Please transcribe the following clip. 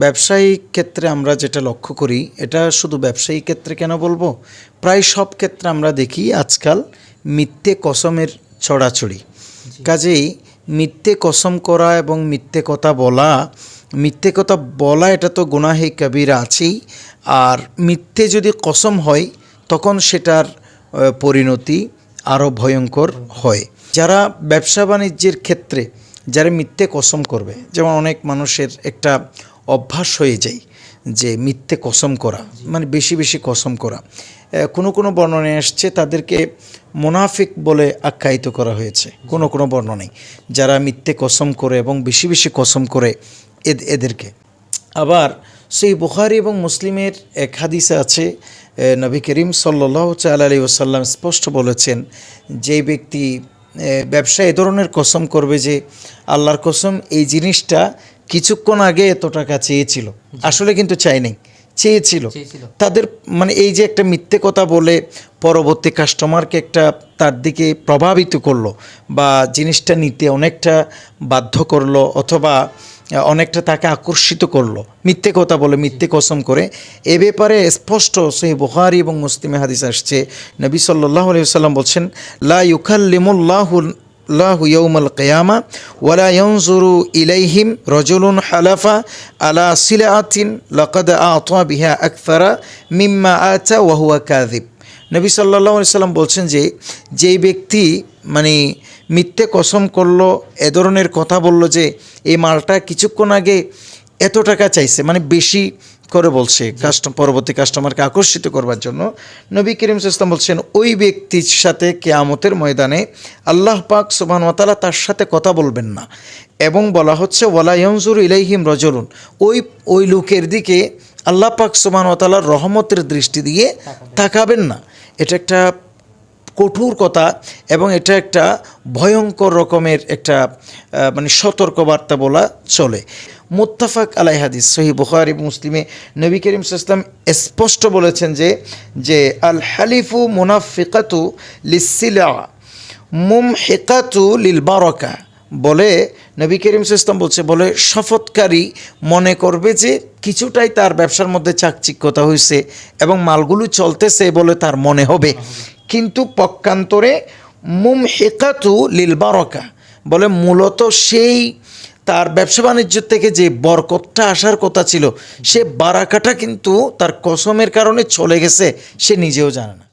ব্যবসায়িক ক্ষেত্রে আমরা যেটা লক্ষ্য করি এটা শুধু ব্যবসায়িক ক্ষেত্রে কেন বলব? প্রায় সব ক্ষেত্রে আমরা দেখি আজকাল মিথ্যে কসমের ছড়াছড়ি। কাজেই মিথ্যে কসম করা এবং মিথ্যে কথা বলা মিথ্যে কথা বলা এটা তো গুনাহে কবিরা আছেই। আর মিথ্যে যদি কসম হয় তখন সেটার পরিণতি আরও ভয়ঙ্কর হয়। যারা ব্যবসা বাণিজ্যের ক্ষেত্রে যারা মিথ্যে কসম করবে যেমন অনেক মানুষের একটা অভ্যাস হয়ে যায় যে মিথ্যে কসম করা মানে বেশি বেশি কসম করা। কোনো কোনো বর্ণনায় আসছে তাদেরকে মোনাফিক বলে আখ্যায়িত করা হয়েছে, কোনো কোনো বর্ণনায় যারা মিথ্যে কসম করে এবং বেশি বেশি কসম করে এদ- এদেরকে। আবার সেই বুখারি এবং মুসলিমের এক হাদিসে আছে নবী করিম সাল্লাহ চাল ওসাল্লাম স্পষ্ট বলেছেন, যে ব্যক্তি ব্যবসা এ ধরনের কসম করবে যে আল্লাহর কসম এই জিনিসটা কিছুক্ষণ আগে এত টাকা চেয়েছিল। আসলে কিন্তু চাই নাই চেয়েছিল। তাদের মানে এই যে একটা মিথ্যে কথা বলে পরবর্তী কাস্টমারকে একটা তার দিকে প্রভাবিত করল বা জিনিসটা নিতে অনেকটা বাধ্য করল অথবা অনেকটা তাকে আকর্ষিত করল মিথ্যে কথা বলে মিথ্যে কসম করে। এ ব্যাপারে স্পষ্ট সেই বুখারি এবং মুসলিমে হাদিস আসছে। নবী সাল্লাহ আলাইসাল্লাম বলছেন লা লাহু ইয়ৌমল কেয়ামা ওয়ালা ইয়ংজুরু ইলাইহিম রজুলুন হালাফা আলা সিলা আতিন বিহা আকতারা মিম্মা আচা ওয়াহুয়া নবী সাল্লাহ সাল্লাম বলছেন যে, যেই ব্যক্তি মানে মিথ্যে কসম করল, এ ধরনের কথা বলল যে, এই মালটা কিছুক্ষণ আগে এত টাকা চাইছে মানে বেশি করে বলছে কাস্টম পরবর্তী কাস্টমারকে আকর্ষিত করবার জন্য নবী করিম ইসলাম বলছেন ওই ব্যক্তির সাথে কেয়ামতের ময়দানে আল্লাহ পাক সুবাহ তালা তার সাথে কথা বলবেন না। এবং বলা হচ্ছে ওয়ালা ইয়নজুর ইলাইহিম রজরুন ওই ওই লোকের দিকে আল্লাহ পাক সুবাহ তালার রহমতের দৃষ্টি দিয়ে তাকাবেন না। এটা একটা কঠোর কথা এবং এটা একটা ভয়ঙ্কর রকমের একটা মানে সতর্কবার্তা বলা চলে। মোত্তাফাক আলাই হাদিস সহি বুখারি মুসলিমে নবী করিম ইসলাম স্পষ্ট বলেছেন যে যে আল হালিফু মুনাফিকাতু লিসিলা মুম হেকাতু লিল বারকা। বলে নবী করিম ইসলাম বলছে, বলে শপথকারী মনে করবে যে কিছুটাই তার ব্যবসার মধ্যে চাকচিক্যতা হয়েছে এবং মালগুলো চলতেছে বলে তার মনে হবে। কিন্তু পক্ষান্তরে মুম হেকাতু লিল বারকা। বলে মূলত সেই তার ব্যবসা বাণিজ্য থেকে যে বরকতটা আসার কথা ছিল, সে বারাকাটা কিন্তু তার কসমের কারণে চলে গেছে, সে নিজেও জানে না।